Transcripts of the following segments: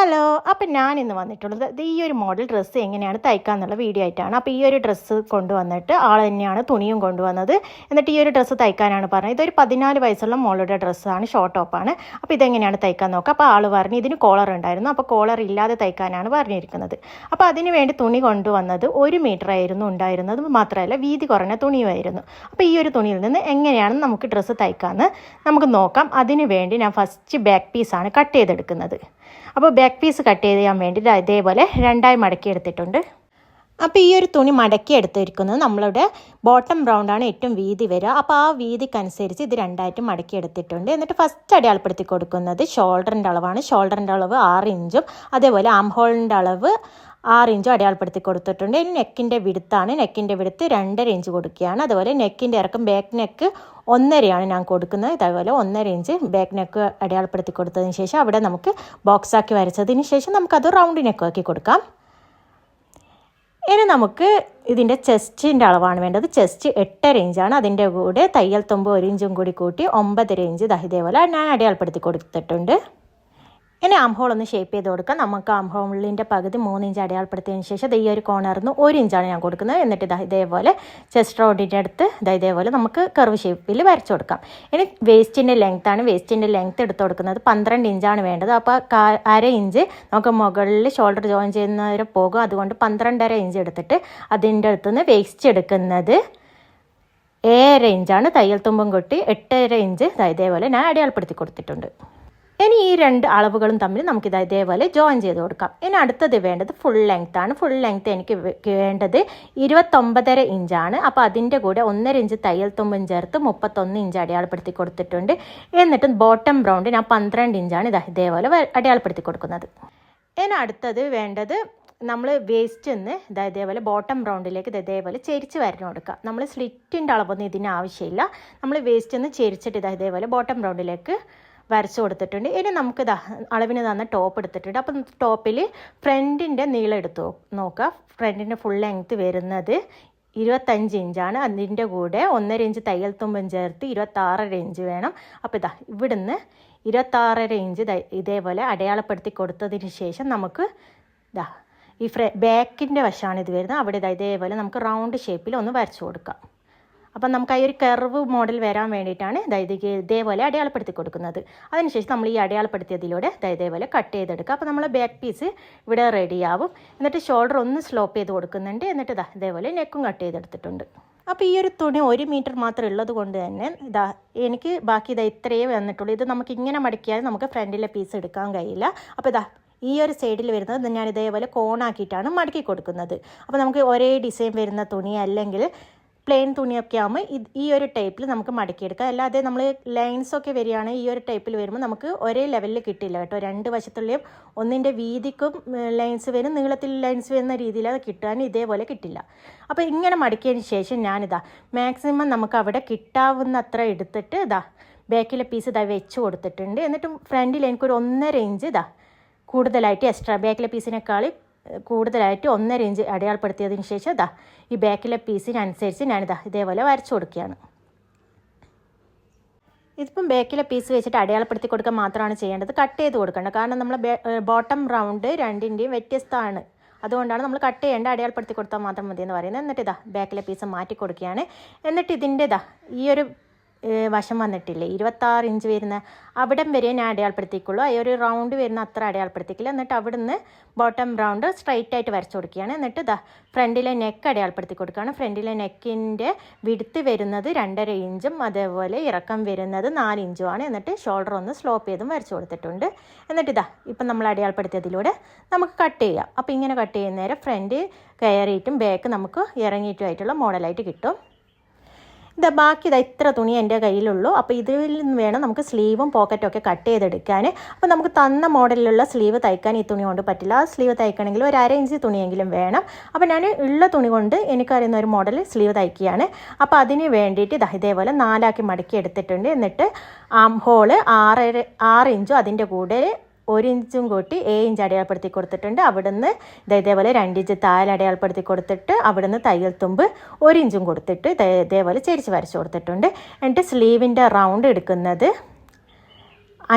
Hello അപ്പം ഞാൻ ഇന്ന് വന്നിട്ടുള്ളത് ഇത് ഈ ഒരു മോഡൽ ഡ്രസ്സ് എങ്ങനെയാണ് തയ്ക്കുക എന്നുള്ള വീഡിയോ ആയിട്ടാണ്. അപ്പോൾ ഈ ഒരു ഡ്രസ്സ് കൊണ്ടുവന്നിട്ട് ആൾ തന്നെയാണ് തുണിയും കൊണ്ടുവന്നത്. എന്നിട്ട് ഈ ഒരു ഡ്രസ്സ് തയ്ക്കാനാണ് പറഞ്ഞത്. ഇതൊരു പതിനാല് വയസ്സുള്ള മോളുടെ ഡ്രസ്സാണ് ഷോർട്ട് ടോപ്പാണ് അപ്പോൾ ഇതെങ്ങനെയാണ് തയ്ക്കാൻ നോക്കുക? അപ്പോൾ ആൾ പറഞ്ഞ് ഇതിന് കോളർ ഉണ്ടായിരുന്നു. അപ്പോൾ കോളർ ഇല്ലാതെ തയ്ക്കാനാണ് പറഞ്ഞിരിക്കുന്നത്. അപ്പോൾ അതിന് വേണ്ടി തുണി കൊണ്ടുവന്നത് ഒരു മീറ്റർ ആയിരുന്നു ഉണ്ടായിരുന്നത്. മാത്രമല്ല വീതി കുറഞ്ഞ തുണിയുമായിരുന്നു. അപ്പോൾ ഈ ഒരു തുണിയിൽ നിന്ന് എങ്ങനെയാണ് നമുക്ക് ഡ്രസ്സ് തയ്ക്കാമെന്ന് നമുക്ക് നോക്കാം. അതിന് വേണ്ടി ഞാൻ ഫസ്റ്റ് ബാക്ക് പീസാണ് കട്ട് ചെയ്തെടുക്കുന്നത്. അപ്പോൾ ബാക്ക് പീസ് കട്ട് ചെയ്യാൻ വേണ്ടിയിട്ട് ഇതേപോലെ രണ്ടായി മടക്കി എടുത്തിട്ടുണ്ട്. അപ്പോൾ ഈ ഒരു തുണി മടക്കി എടുത്തിരിക്കുന്നത് നമ്മളുടെ ബോട്ടം റൗണ്ടാണ് ഏറ്റവും വീതി വരിക. അപ്പോൾ ആ വീതിക്കനുസരിച്ച് ഇത് രണ്ടായിട്ട് മടക്കി എടുത്തിട്ടുണ്ട്. എന്നിട്ട് ഫസ്റ്റ് അടയാളപ്പെടുത്തി കൊടുക്കുന്നത് ഷോൾഡറിന്റെ അളവാണ്. ഷോൾഡറിന്റെ അളവ് ആറ് ഇഞ്ചും അതേപോലെ ആം ഹോളിന്റെ അളവ് ആറ് ഇഞ്ചും അടയാളപ്പെടുത്തി കൊടുത്തിട്ടുണ്ട്. ഇനി നെക്കിന്റെ വിടുത്താണ്. നെക്കിന്റെ വിടുത്ത് രണ്ടര ഇഞ്ച് കൊടുക്കുകയാണ്. അതുപോലെ നെക്കിന്റെ ഇറക്കം ബാക്ക് നെക്ക് ഒന്നരയാണ് ഞാൻ കൊടുക്കുന്നത്. ഇതേപോലെ ഒന്നര ഇഞ്ച് ബാക്ക് നെക്ക് അടയാളപ്പെടുത്തി കൊടുത്തതിന് ശേഷം അവിടെ നമുക്ക് ബോക്സാക്കി വരച്ചതിന് ശേഷം നമുക്കത് റൗണ്ട് നെക്ക് ആക്കി കൊടുക്കാം. ഇനി നമുക്ക് ഇതിന്റെ ചെസ്റ്റിന്റെ അളവാണ് വേണ്ടത്. ചെസ്റ്റ് എട്ടര ഇഞ്ചാണ്. അതിന്റെ കൂടെ തയ്യൽ തുമ്പ് ഒരു ഇഞ്ചും കൂടി കൂട്ടി ഒമ്പതര ഇഞ്ച് ദഹിതേപോലെ ഞാൻ അടയാളപ്പെടുത്തി കൊടുത്തിട്ടുണ്ട്. ഇനി ആം ഹോൾ ഒന്ന് ഷേപ്പ് ചെയ്ത് കൊടുക്കാം. നമുക്ക് ആം ഹോളിന്റെ പകുതി മൂന്ന് ഇഞ്ച് അടയാളപ്പെടുത്തിയതിന് ശേഷം ഈ ഒരു കോണറിന്ന് ഒരു ഇഞ്ചാണ് ഞാൻ കൊടുക്കുന്നത്. എന്നിട്ട് ഇതാ ഇതേപോലെ ചെസ്റ്റ് റോഡിന്റെ അടുത്ത് ഇതാ ഇതേപോലെ നമുക്ക് കർവ് ഷേപ്പിൽ വരച്ചു കൊടുക്കാം. ഇനി വേസ്റ്റിന്റെ ലെങ്ത്താണ് വേസ്റ്റിന്റെ ലെങ്ത്ത് എടുത്ത് കൊടുക്കുന്നത് പന്ത്രണ്ട് ഇഞ്ചാണ് വേണ്ടത്. അപ്പോൾ അര ഇഞ്ച് നമുക്ക് മുകളിൽ ഷോൾഡർ ജോയിൻ ചെയ്യുന്നവരെ പോകും. അതുകൊണ്ട് പന്ത്രണ്ടര ഇഞ്ച് എടുത്തിട്ട് അതിന്റെ അടുത്തുനിന്ന് വേസ്റ്റ് എടുക്കുന്നത് ഏഴര ഇഞ്ചാണ് തയ്യൽ തുമ്പും കൊട്ടി എട്ടര ഇഞ്ച് ഇതേപോലെ ഞാൻ അടയാളപ്പെടുത്തി കൊടുത്തിട്ടുണ്ട്. ഇനി ഈ രണ്ട് അളവുകളും തമ്മിൽ നമുക്ക് നമുക്കിത് ഇതേപോലെ ജോയിൻ ചെയ്ത് കൊടുക്കാം. ഇനി അടുത്തത് വേണ്ടത് ഫുൾ ലെങ്ത് ആണ്. ഫുൾ ലെങ്ത് എനിക്ക് വേണ്ടത് ഇരുപത്തൊമ്പതര ഇഞ്ചാണ് അപ്പോൾ അതിന്റെ കൂടെ ഒന്നര ഇഞ്ച് തയ്യൽ തുമ്പും ചേർത്ത് മുപ്പത്തൊന്ന് ഇഞ്ച് അടയാളപ്പെടുത്തി കൊടുത്തിട്ടുണ്ട്. എന്നിട്ടും ബോട്ടം ബ്രൗണ്ട് ഞാൻ പന്ത്രണ്ട് ഇഞ്ചാണ് ഇതാ ഇതേപോലെ അടയാളപ്പെടുത്തി കൊടുക്കുന്നത്. ഇനി അടുത്തത് വേണ്ടത് നമ്മൾ വേസ്റ്റ് നിന്ന് ഇതാ ഇതേപോലെ ബോട്ടം ബ്രൗണ്ടിലേക്ക് ഇത് ഇതേപോലെ ചെരിച്ച് വരഞ്ഞു കൊടുക്കുക നമ്മൾ സ്ലിറ്റിന്റെ അളവൊന്നും ഇതിന് ആവശ്യമില്ല. നമ്മൾ വേസ്റ്റ് നിന്ന് ചെരിച്ചിട്ട് ഇതാ ഇതേപോലെ ബോട്ടം റൗണ്ടിലേക്ക് വരച്ചു കൊടുത്തിട്ടുണ്ട്. ഇനി നമുക്ക് അളവിന് തന്ന ടോപ്പ് എടുത്തിട്ടുണ്ട്. അപ്പം ടോപ്പിൽ ഫ്രണ്ടിന്റെ നീളം എടുത്ത് നോക്കുക. ഫ്രണ്ടിന്റെ ഫുൾ ലെങ്ത്ത് വരുന്നത് ഇരുപത്തഞ്ച് ഇഞ്ചാണ് അതിന്റെ കൂടെ ഒന്നര ഇഞ്ച് തയ്യൽ തുമ്പം ചേർത്ത് ഇരുപത്താറര ഇഞ്ച് വേണം. അപ്പോൾ ഇതാ ഇവിടുന്ന് ഇരുപത്താറര ഇഞ്ച് ഇതേപോലെ അടയാളപ്പെടുത്തി കൊടുത്തതിന് ശേഷം നമുക്ക് ഇതാ ഈ ഫ്ര ബാക്കിന്റെ വശമാണ് ഇത് വരുന്നത്. അവിടെ ഇതാ ഇതേപോലെ നമുക്ക് റൗണ്ട് ഷേപ്പിൽ ഒന്ന് വരച്ചു കൊടുക്കാം. അപ്പം നമുക്ക് ആ ഒരു കർവ് മോഡൽ വരാൻ വേണ്ടിയിട്ടാണ് അതായത് ഇതേപോലെ അടയാളപ്പെടുത്തി കൊടുക്കുന്നത്. അതിനുശേഷം നമ്മൾ ഈ അടയാളപ്പെടുത്തിയതിലൂടെ ഇതേപോലെ കട്ട് ചെയ്തെടുക്കുക. അപ്പോൾ നമ്മൾ ബാക്ക് പീസ് ഇവിടെ റെഡിയാവും എന്നിട്ട് ഷോൾഡർ ഒന്ന് സ്ലോപ്പ് ചെയ്ത് കൊടുക്കുന്നുണ്ട്. എന്നിട്ട് ഇതാ ഇതേപോലെ നെക്കും കട്ട് ചെയ്തെടുത്തിട്ടുണ്ട്. അപ്പോൾ ഈ ഒരു തുണി ഒരു മീറ്റർ മാത്രം ഉള്ളത് കൊണ്ട് തന്നെ ഇതാ എനിക്ക് ബാക്കി ഇതാ ഇത്രയേ വന്നിട്ടുള്ളൂ. ഇത് നമുക്ക് ഇങ്ങനെ മടക്കിയാൽ നമുക്ക് ഫ്രണ്ടിലെ പീസ് എടുക്കാൻ കഴിയില്ല. അപ്പോൾ ഇതാ ഈ ഒരു സൈഡിൽ വരുന്നത് ഞാൻ ഇതേപോലെ കോണാക്കിയിട്ടാണ് മടക്കി കൊടുക്കുന്നത്. അപ്പോൾ നമുക്ക് ഒരേ ഡിസൈൻ വരുന്ന തുണി അല്ലെങ്കിൽ പ്ലെയിൻ തുണിയൊക്കെ ആകുമ്പോൾ ഇത് ഈ ഒരു ടൈപ്പിൽ നമുക്ക് മടക്കിയെടുക്കാം. അല്ലാതെ നമ്മൾ ലൈൻസ് ഒക്കെ വരികയാണ് ഈ ഒരു ടൈപ്പിൽ വരുമ്പോൾ നമുക്ക് ഒരേ ലെവലിൽ കിട്ടില്ല കേട്ടോ. രണ്ട് വശത്തുള്ളയും ഒന്നിന്റെ വീതിക്കും ലൈൻസ് വരും നീളത്തിൽ ലൈൻസ് വരുന്ന രീതിയിൽ അത് കിട്ടാൻ ഇതേപോലെ കിട്ടില്ല. അപ്പോൾ ഇങ്ങനെ മടക്കിയതിന് ശേഷം ഞാനിതാ മാക്സിമം നമുക്ക് അവിടെ കിട്ടാവുന്ന അത്ര എടുത്തിട്ട് ഇതാ ബാക്കിലെ പീസ് ഇതാ വെച്ച് കൊടുത്തിട്ടുണ്ട്. എന്നിട്ട് ഫ്രണ്ടിൽ എനിക്കൊരു ഒന്നര ഇഞ്ച് ഇതാ കൂടുതലായിട്ട് എക്സ്ട്രാ ബാക്കിലെ പീസിനേക്കാൾ കൂടുതലായിട്ട് ഒന്നര ഇഞ്ച് അടയാളപ്പെടുത്തിയതിന് ശേഷം ഇതാ ഈ ബാക്കിലെ പീസിനനുസരിച്ച് ഞാനിതാ ഇതേപോലെ വരച്ചു കൊടുക്കുകയാണ്. ഇതിപ്പം ബാക്കിലെ പീസ് വെച്ചിട്ട് അടയാളപ്പെടുത്തി കൊടുക്കാൻ മാത്രമാണ് ചെയ്യേണ്ടത്. കട്ട് ചെയ്ത് കൊടുക്കേണ്ടത് കാരണം നമ്മൾ ബോട്ടം റൗണ്ട് രണ്ടിന്റെയും വ്യത്യസ്തമാണ്. അതുകൊണ്ടാണ് നമ്മൾ കട്ട് ചെയ്യേണ്ട അടയാളപ്പെടുത്തി കൊടുത്താൽ മാത്രം മതി എന്ന് പറയുന്നത്. എന്നിട്ട് ഇതാ ബാക്കിലെ പീസ് മാറ്റി കൊടുക്കുകയാണ്. എന്നിട്ട് ഇതിന്റെ ഇതാ ഈ ഒരു വശം വന്നിട്ടില്ലേ? ഇരുപത്താറ് ഇഞ്ച് വരുന്ന അവിടം വരെ ഞാൻ അടയാളപ്പെടുത്തിക്കുള്ളൂ. ആ ഒരു റൗണ്ട് വരുന്ന അത്ര അടയാളപ്പെടുത്തിക്കില്ല. എന്നിട്ട് അവിടുന്ന് ബോട്ടം റൗണ്ട് സ്ട്രൈറ്റ് ആയിട്ട് വരച്ചു കൊടുക്കുകയാണ്. എന്നിട്ട് ഇതാ ഫ്രണ്ടിലെ നെക്ക് അടയാളപ്പെടുത്തി കൊടുക്കുകയാണ്. ഫ്രണ്ടിലെ നെക്കിന്റെ വിടുത്ത് വരുന്നത് രണ്ടര ഇഞ്ചും അതേപോലെ ഇറക്കം വരുന്നത് നാല് ഇഞ്ചുമാണ് എന്നിട്ട് ഷോൾഡർ ഒന്ന് സ്ലോപ്പ് ചെയ്തും വരച്ചു കൊടുത്തിട്ടുണ്ട്. എന്നിട്ട് ഇതാ ഇപ്പം നമ്മൾ അടയാളപ്പെടുത്തിയതിലൂടെ നമുക്ക് കട്ട് ചെയ്യാം. അപ്പോൾ ഇങ്ങനെ കട്ട് ചെയ്യുന്നേരം ഫ്രണ്ട് കയറിയിട്ടും ബാക്ക് നമുക്ക് ഇറങ്ങിയിട്ടുമായിട്ടുള്ള മോഡലായിട്ട് കിട്ടും. ഇതാ ബാക്കി ഇതാ ഇത്ര തുണി എന്റെ കയ്യിലുള്ളൂ. അപ്പോൾ ഇതിൽ നിന്ന് വേണം നമുക്ക് സ്ലീവും പോക്കറ്റും ഒക്കെ കട്ട് ചെയ്തെടുക്കാൻ. അപ്പോൾ നമുക്ക് തന്ന മോഡലിലുള്ള സ്ലീവ് തയ്ക്കാൻ ഈ തുണി കൊണ്ട് പറ്റില്ല. ആ സ്ലീവ് തയ്ക്കണമെങ്കിൽ ഒരു അര ഇഞ്ച് തുണിയെങ്കിലും വേണം. അപ്പോൾ ഞാൻ ഉള്ള തുണി കൊണ്ട് എനിക്കറിയുന്ന ഒരു മോഡൽ സ്ലീവ് തയ്ക്കുകയാണ്. അപ്പോൾ അതിന് വേണ്ടിയിട്ട് ഇതാ ഇതേപോലെ നാലാക്കി മടക്കി എടുത്തിട്ടുണ്ട്. എന്നിട്ട് ആം ഹോൾ ആറര ആറ് ഇഞ്ചും അതിന്റെ കൂടെ ഒരു ഇഞ്ചും കൂട്ടി ഏഴ് ഇഞ്ച് അടയാളപ്പെടുത്തി കൊടുത്തിട്ടുണ്ട്. അവിടുന്ന് ഇതേപോലെ രണ്ടിഞ്ച് താഴെ അടയാളപ്പെടുത്തി കൊടുത്തിട്ട് അവിടുന്ന് തയ്യൽ തുമ്പ് ഒരു ഇഞ്ചും കൊടുത്തിട്ട് ഇതേപോലെ ചെരിച്ച് വരച്ച് കൊടുത്തിട്ടുണ്ട്. എന്നിട്ട് സ്ലീവിന്റെ റൗണ്ട് എടുക്കുന്നത്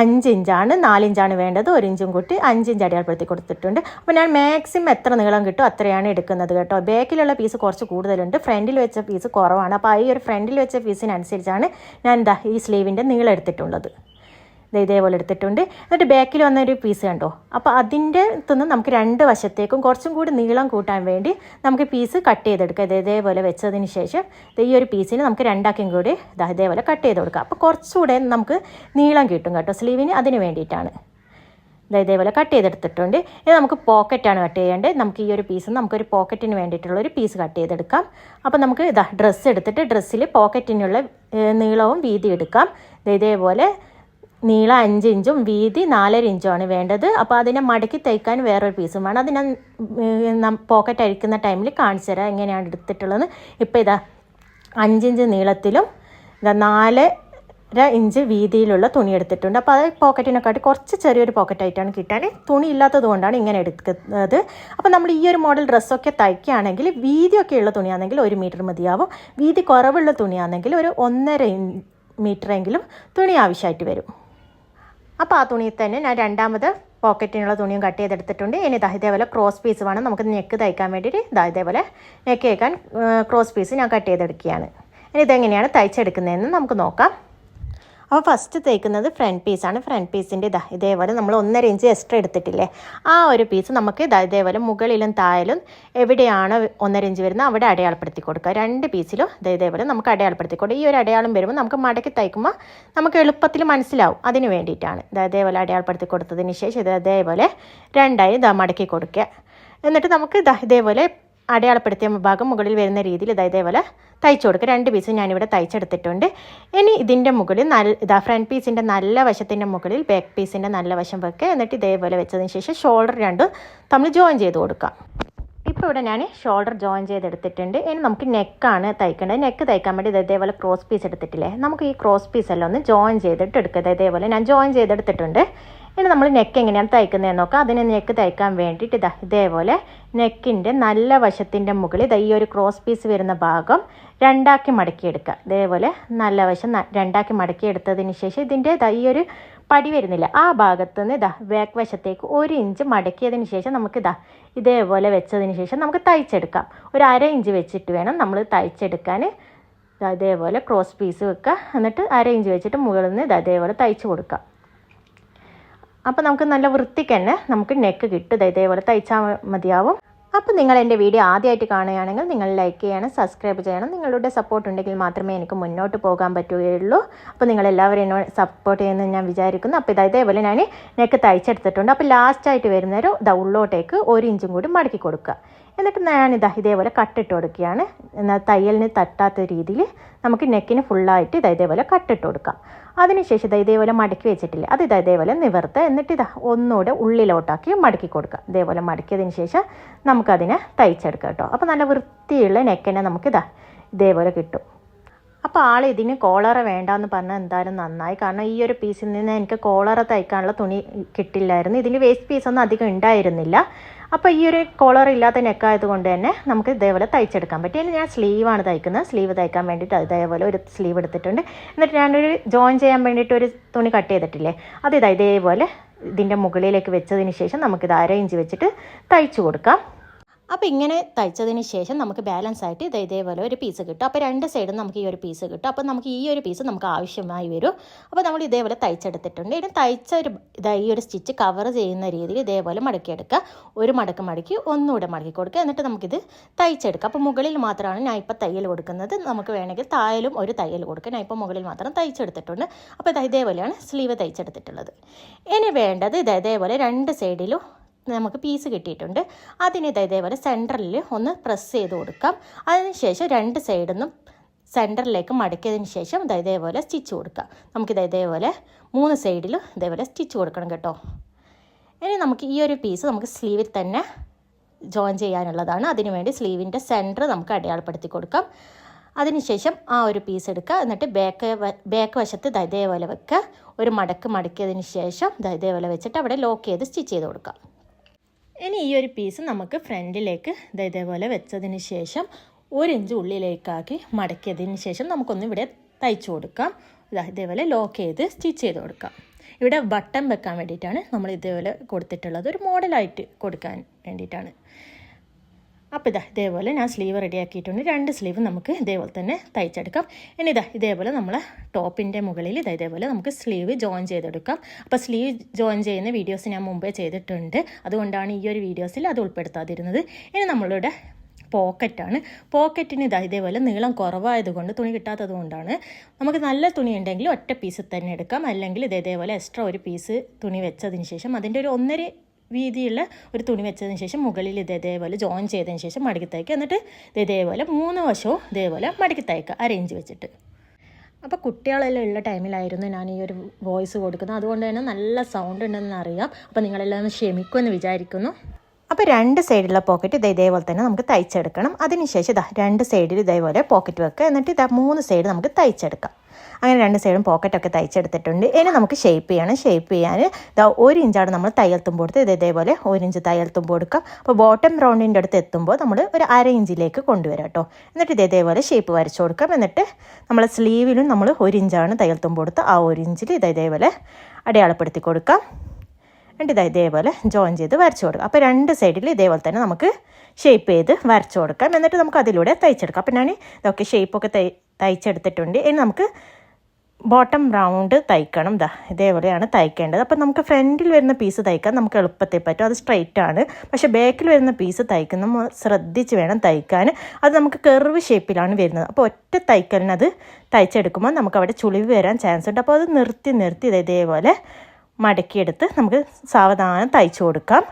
അഞ്ച് ഇഞ്ചാണ് നാലിഞ്ചാണ് വേണ്ടത്. ഒരു ഇഞ്ചും കൂട്ടി അഞ്ച് ഇഞ്ച് അടയാളപ്പെടുത്തി കൊടുത്തിട്ടുണ്ട്. അപ്പോൾ ഞാൻ മാക്സിമം എത്ര നീളം കിട്ടും അത്രയാണ് എടുക്കുന്നത് കേട്ടോ. ബാക്കിലുള്ള പീസ് കുറച്ച് കൂടുതലുണ്ട്. ഫ്രണ്ടിൽ വെച്ച പീസ് കുറവാണ്. അപ്പോൾ ഈ ഒരു ഫ്രണ്ടിൽ വെച്ച പീസിനനുസരിച്ചാണ് ഞാൻ ഈ സ്ലീവിന്റെ നീളം എടുത്തിട്ടുള്ളത്. ഇതേപോലെ എടുത്തിട്ടുണ്ട്. എന്നിട്ട് ബാക്കിൽ വന്നൊരു പീസ് കണ്ടോ? അപ്പോൾ അതിന്റെ തുനിന്ന് നമുക്ക് രണ്ട് വശത്തേക്കും കുറച്ചും കൂടി നീളം കൂട്ടാൻ വേണ്ടി നമുക്ക് പീസ് കട്ട് ചെയ്തെടുക്കുക ഇത് ഇതേപോലെ വെച്ചതിന് ശേഷം ഈ ഒരു പീസിന് നമുക്ക് രണ്ടാക്കും കൂടി ഇതാ ഇതേപോലെ കട്ട് ചെയ്ത് കൊടുക്കുക അപ്പോൾ കുറച്ചുകൂടെ നമുക്ക് നീളം കിട്ടും കേട്ടോ. സ്ലീവിന് അതിന് വേണ്ടിയിട്ടാണ്. ഇതേപോലെ കട്ട് ചെയ്തെടുത്തിട്ടുണ്ട്. ഇത് നമുക്ക് പോക്കറ്റാണ് കട്ട് ചെയ്യേണ്ടത്. നമുക്ക് ഈ ഒരു പീസ് നമുക്കൊരു പോക്കറ്റിന് വേണ്ടിയിട്ടുള്ള ഒരു പീസ് കട്ട് ചെയ്തെടുക്കാം. അപ്പോൾ നമുക്ക് ഇതാ ഡ്രസ്സ് എടുത്തിട്ട് ഡ്രസ്സിൽ പോക്കറ്റിനുള്ള നീളവും വീതി എടുക്കാം. ഇതേപോലെ നീളം അഞ്ച് ഇഞ്ചും വീതി നാലര ഇഞ്ചുമാണ് വേണ്ടത്. അപ്പോൾ അതിനെ മടക്കി തയ്ക്കാൻ വേറൊരു പീസും വേണം അത് ഞാൻ പോക്കറ്റ് അഴിക്കുന്ന ടൈമിൽ കാണിച്ചു തരാം എങ്ങനെയാണ് എടുത്തിട്ടുള്ളത്. ഇപ്പോൾ ഇതാ അഞ്ചിഞ്ച് നീളത്തിലും ഇതാ നാലര ഇഞ്ച് വീതിയിലുള്ള തുണി എടുത്തിട്ടുണ്ട്. അപ്പോൾ അത് പോക്കറ്റിനെക്കാട്ടി കുറച്ച് ചെറിയൊരു പോക്കറ്റായിട്ടാണ് കിട്ടാൻ. തുണി ഇല്ലാത്തത് കൊണ്ടാണ് ഇങ്ങനെ എടുക്കുന്നത്. അപ്പോൾ നമ്മൾ ഈ ഒരു മോഡൽ ഡ്രസ്സൊക്കെ തയ്ക്കുകയാണെങ്കിൽ വീതിയൊക്കെ ഉള്ള തുണിയാണെങ്കിൽ ഒരു മീറ്റർ മതിയാവും. വീതി കുറവുള്ള തുണിയാണെങ്കിൽ ഒരു ഒന്നര മീറ്ററെങ്കിലും തുണി ആവശ്യമായിട്ട് വരും. അപ്പോൾ ആ തുണിയിൽ തന്നെ ഞാൻ രണ്ടാമത് പോക്കറ്റിനുള്ള തുണിയും കട്ട് ചെയ്തെടുത്തിട്ടുണ്ട്. ഇനി ദാ ഇതേപോലെ ക്രോസ് പീസ് വേണം. നമുക്ക് നെക്ക് തയ്ക്കാൻ വേണ്ടിയിട്ട് ദാ ഇതേപോലെ നെക്ക് തയ്ക്കാൻ ക്രോസ് പീസ് ഞാൻ കട്ട് ചെയ്തെടുക്കുകയാണ്. ഇനി ഇതെങ്ങനെയാണ് തയ്ച്ചെടുക്കുന്നതെന്ന് നമുക്ക് നോക്കാം. അപ്പോൾ ഫസ്റ്റ് തേക്കുന്നത് ഫ്രണ്ട് പീസാണ് ഫ്രണ്ട് പീസിന്റെ ഇതാ ഇതേപോലെ നമ്മൾ ഒന്നര ഇഞ്ച് എക്സ്ട്രാ എടുത്തിട്ടില്ലേ? ആ ഒരു പീസ് നമുക്ക് ഇതാ ഇതേപോലെ മുകളിലും താഴലും എവിടെയാണ് ഒന്നര ഇഞ്ച് വരുന്നത് അവിടെ അടയാളപ്പെടുത്തി കൊടുക്കുക. രണ്ട് പീസിലും ഇതാ ഇതേപോലെ നമുക്ക് അടയാളപ്പെടുത്തി കൊടുക്കുക. ഈ ഒരു അടയാളം വരുമ്പോൾ നമുക്ക് മടക്കി തയ്ക്കുമ്പോൾ നമുക്ക് എളുപ്പത്തിൽ മനസ്സിലാവും അതിന് വേണ്ടിയിട്ടാണ്. ഇതാ ഇതേപോലെ അടയാളപ്പെടുത്തി കൊടുത്തതിന് ശേഷം ഇത് ഇതേപോലെ രണ്ടായി ഇതാ മടക്കി കൊടുക്കുക. എന്നിട്ട് നമുക്ക് ഇതാ ഇതേപോലെ അടയാളപ്പെടുത്തിയ ഭാഗം മുകളിൽ വരുന്ന രീതിയിൽ ഇതാ ഇതേപോലെ തയ്ച്ചു കൊടുക്കുക രണ്ട് പീസ് ഞാനിവിടെ തയ്ച്ചെടുത്തിട്ടുണ്ട്. ഇനി ഇതിന്റെ മുകളിൽ നല്ല ഇതാ ഫ്രണ്ട് പീസിന്റെ നല്ല വശത്തിന്റെ മുകളിൽ ബാക്ക് പീസിന്റെ നല്ല വശം വെക്കുക എന്നിട്ട് ഇതേപോലെ വെച്ചതിന് ശേഷം ഷോൾഡർ രണ്ടും തമ്മിൽ ജോയിൻ ചെയ്ത് കൊടുക്കാം. ഇപ്പോൾ ഇവിടെ ഞാൻ ഷോൾഡർ ജോയിൻ ചെയ്തെടുത്തിട്ടുണ്ട്. ഇനി നമുക്ക് നെക്കാണ് തയ്ക്കേണ്ടത്. നെക്ക് തയ്ക്കാൻ വേണ്ടി ഇത് ഇതേപോലെ ക്രോസ് പീസ് എടുത്തിട്ടില്ലേ? നമുക്ക് ഈ ക്രോസ് പീസ് എല്ലാം ഒന്ന് ജോയിൻ ചെയ്തിട്ട് എടുക്കുക ഇതേപോലെ ഞാൻ ജോയിൻ ചെയ്തെടുത്തിട്ടുണ്ട്. ഇനി നമ്മൾ നെക്ക് എങ്ങനെയാണ് തയ്ക്കുന്നതെന്ന് നോക്കാം. അതിന് നെക്ക് തയ്ക്കാൻ വേണ്ടിയിട്ട് ഇതാ ഇതേപോലെ നെക്കിന്റെ നല്ല വശത്തിന്റെ മുകളിൽ ഇതാ ഈ ഒരു ക്രോസ് പീസ് വരുന്ന ഭാഗം രണ്ടാക്കി മടക്കിയെടുക്കുക. ഇതേപോലെ നല്ല വശം രണ്ടാക്കി മടക്കിയെടുത്തതിന് ശേഷം ഇതിന്റെ ഇതാ ഈ ഒരു പടി വരുന്നില്ല. ആ ഭാഗത്ത് നിന്ന് ഇതാ ബാക്ക് വശത്തേക്ക് ഒരു ഇഞ്ച് മടക്കിയതിന് ശേഷം നമുക്ക് ഇതാ ഇതേപോലെ വെച്ചതിന് ശേഷം നമുക്ക് തയ്ച്ചെടുക്കാം. ഒരു അര ഇഞ്ച് വെച്ചിട്ട് വേണം നമ്മൾ തയ്ച്ചെടുക്കാൻ. ഇതേപോലെ ക്രോസ് പീസ് വെക്കുക. എന്നിട്ട് അര ഇഞ്ച് വെച്ചിട്ട് മുകളിൽ നിന്ന് ഇതാ ഇതേപോലെ തയ്ച്ചു കൊടുക്കാം അപ്പോൾ നമുക്ക് നല്ല വൃത്തിക്ക് തന്നെ നമുക്ക് നെക്ക് കിട്ടും. ഇതേപോലെ തയ്ച്ചാൽ മതിയാവും. അപ്പോൾ നിങ്ങൾ എന്റെ വീഡിയോ ആദ്യമായിട്ട് കാണുകയാണെങ്കിൽ നിങ്ങൾ ലൈക്ക് ചെയ്യണം സബ്സ്ക്രൈബ് ചെയ്യണം. നിങ്ങളുടെ സപ്പോർട്ട് ഉണ്ടെങ്കിൽ മാത്രമേ എനിക്ക് മുന്നോട്ട് പോകാൻ പറ്റുകയുള്ളൂ. അപ്പോൾ നിങ്ങൾ എല്ലാവരും എന്നോട് സപ്പോർട്ട് ചെയ്യുമെന്ന് ഞാൻ വിചാരിക്കുന്നു. അപ്പോൾ ഇതാ ഇതേപോലെ ഞാൻ നെക്ക് തയ്ച്ചെടുത്തിട്ടുണ്ട്. അപ്പോൾ ലാസ്റ്റായിട്ട് വരുന്നേരം ഇതാ ഉള്ളോട്ടേക്ക് ഒരു ഇഞ്ചും കൂടി മടക്കി കൊടുക്കുക. എന്നിട്ട് ഞാനിതാ ഇതേപോലെ കട്ടിട്ട് കൊടുക്കുകയാണ് എന്നാൽ തയ്യലിന് തട്ടാത്ത രീതിയിൽ നമുക്ക് നെക്കിന് ഫുള്ളായിട്ട് ഇതാ ഇതേപോലെ കട്ടിട്ട് കൊടുക്കാം അതിനുശേഷം ഇതാ ഇതേപോലെ മടക്കി വെച്ചിട്ടില്ല അത് ഇതാ ഇതേപോലെ നിവർത്ത് എന്നിട്ട് ഇതാ ഒന്നുകൂടെ ഉള്ളിലോട്ടാക്കി മടക്കി കൊടുക്കുക. ഇതേപോലെ മടക്കിയതിന് ശേഷം നമുക്കതിനെ തയ്ച്ചെടുക്കാം കേട്ടോ. അപ്പോൾ നല്ല വൃത്തിയുള്ള നെക്കിനെ നമുക്കിതാ ഇതേപോലെ കിട്ടും. അപ്പോൾ ആൾ ഇതിന് കോളറ വേണ്ടാന്ന് പറഞ്ഞാൽ എന്തായാലും നന്നായി. കാരണം ഈ ഒരു പീസിൽ നിന്ന് എനിക്ക് കോളറ തയ്ക്കാനുള്ള തുണി കിട്ടില്ലായിരുന്നു. ഇതിന് വേസ്റ്റ് പീസൊന്നും അധികം ഉണ്ടായിരുന്നില്ല. അപ്പോൾ ഈ ഒരു കോളർ ഇല്ലാത്ത നെക്കായത് കൊണ്ട് തന്നെ നമുക്ക് ഇതേപോലെ തയ്ച്ചെടുക്കാൻ പറ്റും. ഞാൻ സ്ലീവാണ് തയ്ക്കുന്നത്. സ്ലീവ് തയ്ക്കാൻ വേണ്ടിയിട്ട് ഇതേപോലെ ഒരു സ്ലീവ് എടുത്തിട്ടുണ്ട്. എന്നിട്ട് ഞാനൊരു ജോയിൻ ചെയ്യാൻ വേണ്ടിയിട്ട് ഒരു തുണി കട്ട് ചെയ്തിട്ടില്ലേ? അത് ഇതാ ഇതേപോലെ ഇതിന്റെ മുകളിലേക്ക് വെച്ചതിന് ശേഷം നമുക്കിത് അര ഇഞ്ച് വെച്ചിട്ട് തയ്ച്ചു കൊടുക്കാം. അപ്പോൾ ഇങ്ങനെ തയ്ച്ചതിന് ശേഷം നമുക്ക് ബാലൻസ് ആയിട്ട് ഇത് ഇതേപോലെ ഒരു പീസ് കിട്ടും. അപ്പോൾ രണ്ട് സൈഡും നമുക്ക് ഈ ഒരു പീസ് കിട്ടും. അപ്പോൾ നമുക്ക് ഈ ഒരു പീസ് നമുക്ക് ആവശ്യമായി വരും. അപ്പോൾ നമ്മൾ ഇതേപോലെ തയ്ച്ചെടുത്തിട്ടുണ്ട്. ഇനി തയ്ച്ച ഒരു ഈ ഒരു സ്റ്റിച്ച് കവർ ചെയ്യുന്ന രീതിയിൽ ഇതേപോലെ മടക്കിയെടുക്കുക ഒരു മടക്ക് മടക്കി ഒന്നുകൂടെ മടക്കി കൊടുക്കുക. എന്നിട്ട് നമുക്കിത് തയ്ച്ചെടുക്കുക അപ്പോൾ മുകളിൽ മാത്രമാണ് ഞാൻ ഇപ്പോൾ തയ്യൽ കൊടുക്കുന്നത്. നമുക്ക് വേണമെങ്കിൽ തായലും ഒരു തയ്യൽ കൊടുക്കുക ഞാൻ ഇപ്പോൾ മുകളിൽ മാത്രം തയ്ച്ചെടുത്തിട്ടുണ്ട്. അപ്പോൾ ഇത് ഇതേപോലെയാണ് സ്ലീവ് തയ്ച്ചെടുത്തിട്ടുള്ളത്. ഇനി വേണ്ടത് ഇത് ഇതേപോലെ രണ്ട് സൈഡിലും നമുക്ക് പീസ് കിട്ടിയിട്ടുണ്ട്. അതിന് ഇത് ഇതേപോലെ സെന്ററിൽ ഒന്ന് പ്രസ് ചെയ്ത് കൊടുക്കാം. അതിനുശേഷം രണ്ട് സൈഡിൽ നിന്നും സെന്ററിലേക്ക് മടക്കിയതിന് ശേഷം ഇത് ഇതേപോലെ സ്റ്റിച്ച് കൊടുക്കാം. നമുക്കിത് ഇതേപോലെ മൂന്ന് സൈഡിലും ഇതേപോലെ സ്റ്റിച്ച് കൊടുക്കണം കേട്ടോ. ഇനി നമുക്ക് ഈ ഒരു പീസ് നമുക്ക് സ്ലീവിൽ തന്നെ ജോയിൻ ചെയ്യാനുള്ളതാണ്. അതിനുവേണ്ടി സ്ലീവിന്റെ സെന്റർ നമുക്ക് അടയാളപ്പെടുത്തി കൊടുക്കാം. അതിനുശേഷം ആ ഒരു പീസ് എടുക്കുക. എന്നിട്ട് ബാക്ക് ബാക്ക് വശത്ത് ഇതേപോലെ വെക്കുക. ഒരു മടക്ക് മടക്കിയതിന് ശേഷം ഇതേപോലെ വെച്ചിട്ട് അവിടെ ലോക്ക് ചെയ്ത് സ്റ്റിച്ച് ചെയ്ത് കൊടുക്കാം. ഇനി ഈ ഒരു പീസ് നമുക്ക് ഫ്രണ്ടിലേക്ക് ഇതേപോലെ വെച്ചതിന് ശേഷം ഒരു ഇഞ്ച് ഉള്ളിലേക്കാക്കി മടക്കിയതിന് ശേഷം നമുക്കൊന്ന് ഇവിടെ തയ്ച്ചു കൊടുക്കാം. ഇതേപോലെ ലോക്ക് ചെയ്ത് സ്റ്റിച്ച് ചെയ്ത് കൊടുക്കാം. ഇവിടെ ബട്ടൺ വെക്കാൻ വേണ്ടിയിട്ടാണ് നമ്മൾ ഇതേപോലെ കൊടുത്തിട്ടുള്ളത്. ഒരു മോഡലായിട്ട് കൊടുക്കാൻ വേണ്ടിയിട്ടാണ്. അപ്പോൾ ഇതാ ഇതേപോലെ ഞാൻ സ്ലീവ് റെഡിയാക്കിയിട്ടുണ്ട് രണ്ട് സ്ലീവ് നമുക്ക് ഇതേപോലെ തന്നെ തയ്ച്ചെടുക്കാം. ഇനി ഇതാ ഇതേപോലെ നമ്മൾ ടോപ്പിന്റെ മുകളിൽ ഇതാ ഇതേപോലെ നമുക്ക് സ്ലീവ് ജോയിൻ ചെയ്തെടുക്കാം. അപ്പോൾ സ്ലീവ് ജോയിൻ ചെയ്യുന്ന വീഡിയോസ് ഞാൻ മുമ്പേ ചെയ്തിട്ടുണ്ട്. അതുകൊണ്ടാണ് ഈ ഒരു വീഡിയോസിൽ അത് ഉൾപ്പെടുത്താതിരുന്നത്. ഇനി നമ്മളുടെ പോക്കറ്റാണ് പോക്കറ്റിന് ഇതാ ഇതേപോലെ നീളം കുറവായതുകൊണ്ട് തുണി കിട്ടാത്തത് കൊണ്ടാണ് നമുക്ക് നല്ല തുണി ഉണ്ടെങ്കിൽ ഒറ്റ പീസ് തന്നെ എടുക്കാം. അല്ലെങ്കിൽ ഇത് ഇതേപോലെ എക്സ്ട്രാ ഒരു പീസ് തുണി വെച്ചതിന് ശേഷം അതിന്റെ ഒരു ഒന്നര വീതിയുള്ള ഒരു തുണി വെച്ചതിന് ശേഷം മുകളിൽ ഇത് ഇതേപോലെ ജോയിൻ ചെയ്തതിന് ശേഷം മടക്കി തയ്ക്കുക എന്നിട്ട് ഇത് ഇതേപോലെ മൂന്ന് വശവും ഇതേപോലെ മടക്കി തയ്ക്കുക അറേഞ്ച് വെച്ചിട്ട്. അപ്പോൾ കുട്ടികളെല്ലാം ഉള്ള ടൈമിലായിരുന്നു ഞാൻ ഈ ഒരു വോയിസ് കൊടുക്കുന്നത്. അതുകൊണ്ട് തന്നെ നല്ല സൗണ്ട് ഉണ്ടെന്ന് അറിയാം. അപ്പോൾ നിങ്ങളെല്ലാം ക്ഷമിക്കുമെന്ന് വിചാരിക്കുന്നു. അപ്പോൾ രണ്ട് സൈഡിലുള്ള പോക്കറ്റ് ഇത് ഇതേപോലെ തന്നെ നമുക്ക് തയ്ച്ചെടുക്കണം. അതിനുശേഷം ഇതാ രണ്ട് സൈഡിൽ ഇതേപോലെ പോക്കറ്റ് വെക്കുക എന്നിട്ട് ഇതാ മൂന്ന് സൈഡ് നമുക്ക് തയ്ച്ചെടുക്കാം. അങ്ങനെ രണ്ട് സൈഡും പോക്കറ്റൊക്കെ തയ്ച്ചെടുത്തിട്ടുണ്ട്. ഇനി നമുക്ക് ഷേപ്പ് ചെയ്യണം. ഷേപ്പ് ചെയ്യാൻ ഇതാ ഒരു ഇഞ്ചാണ് നമ്മൾ തയ്യൽ തുമ്പ് കൊടുത്ത് ഇത് ഇതേപോലെ ഒരു ഇഞ്ച് തയ്യൽ കൊടുക്കാം. അപ്പോൾ ബോട്ടം റൗണ്ടിന്റെ അടുത്ത് എത്തുമ്പോൾ നമ്മൾ ഒരു അര ഇഞ്ചിലേക്ക് കൊണ്ടുവരാം കേട്ടോ എന്നിട്ട് ഇത് ഇതേപോലെ ഷേപ്പ് വരച്ചു കൊടുക്കാം. എന്നിട്ട് നമ്മൾ സ്ലീവിലും നമ്മൾ ഒരു ഇഞ്ചാണ് തയ്യൽ കൊടുത്ത് ആ ഒരു ഇഞ്ചിൽ ഇത് ഇതേപോലെ അടയാളപ്പെടുത്തി കൊടുക്കാം. എന്നിട്ട് ഇതാ ഇതേപോലെ ജോയിൻ ചെയ്ത് വരച്ചു കൊടുക്കാം. അപ്പോൾ രണ്ട് സൈഡിൽ ഇതേപോലെ തന്നെ നമുക്ക് ഷേപ്പ് ചെയ്ത് വരച്ചു കൊടുക്കാം. എന്നിട്ട് നമുക്ക് അതിലൂടെ തയ്ച്ചെടുക്കാം. അപ്പോൾ ഞാൻ ഇതൊക്കെ ഷേപ്പൊക്കെ തൈ തയ്ച്ചെടുത്തിട്ടുണ്ട്. ഇനി നമുക്ക് ബോട്ടം റൗണ്ട് തയ്ക്കണം ഇതാ ഇതേപോലെയാണ് തയ്ക്കേണ്ടത്. അപ്പം നമുക്ക് ഫ്രണ്ടിൽ വരുന്ന പീസ് തയ്ക്കാൻ നമുക്ക് എളുപ്പത്തിൽ പറ്റും. അത് സ്ട്രൈറ്റ് ആണ്. പക്ഷേ ബാക്കിൽ വരുന്ന പീസ് തയ്ക്കുന്ന ശ്രദ്ധിച്ച് വേണം തയ്ക്കാൻ. അത് നമുക്ക് കെർവ് ഷേപ്പിലാണ് വരുന്നത്. അപ്പോൾ ഒറ്റ തയ്ക്കലിനത് തയ്ച്ചെടുക്കുമ്പോൾ നമുക്ക് അവിടെ ചുളിവ് വരാൻ ചാൻസ് ഉണ്ട്. അപ്പോൾ അത് നിർത്തി നിർത്തി ഇത് ഇതേപോലെ മടക്കിയെടുത്ത് നമുക്ക് സാവധാനം തയ്ച്ചു കൊടുക്കാം.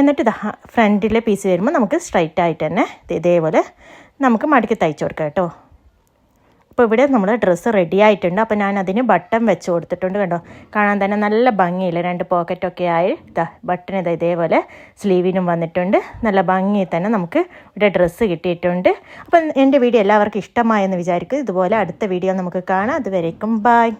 എന്നിട്ട് ഇതാ ഫ്രണ്ടിലെ പീസ് വരുമ്പോൾ നമുക്ക് സ്ട്രൈറ്റ് ആയിട്ട് തന്നെ ഇത് ഇതേപോലെ നമുക്ക് മടക്കി തയ്ച്ചു കൊടുക്കാം കേട്ടോ. അപ്പോൾ ഇവിടെ നമ്മൾ ഡ്രസ്സ് റെഡി ആയിട്ടുണ്ട്. അപ്പോൾ ഞാൻ അതിന് ബട്ടൺ വെച്ച് കൊടുത്തിട്ടുണ്ട് കണ്ടോ. കാണാൻ തന്നെ നല്ല ഭംഗിയില്ല? രണ്ട് പോക്കറ്റൊക്കെ ആയി. ഇതാ ബട്ടൺ ഇതാ ഇതേപോലെ സ്ലീവിനും വന്നിട്ടുണ്ട്. നല്ല ഭംഗിയിൽ തന്നെ നമുക്ക് ഇവിടെ ഡ്രസ്സ് കിട്ടിയിട്ടുണ്ട്. അപ്പം എന്റെ വീഡിയോ എല്ലാവർക്കും ഇഷ്ടമായെന്ന് വിചാരിക്കും ഇതുപോലെ അടുത്ത വീഡിയോ നമുക്ക് കാണാം. അതുവരേക്കും ബായ്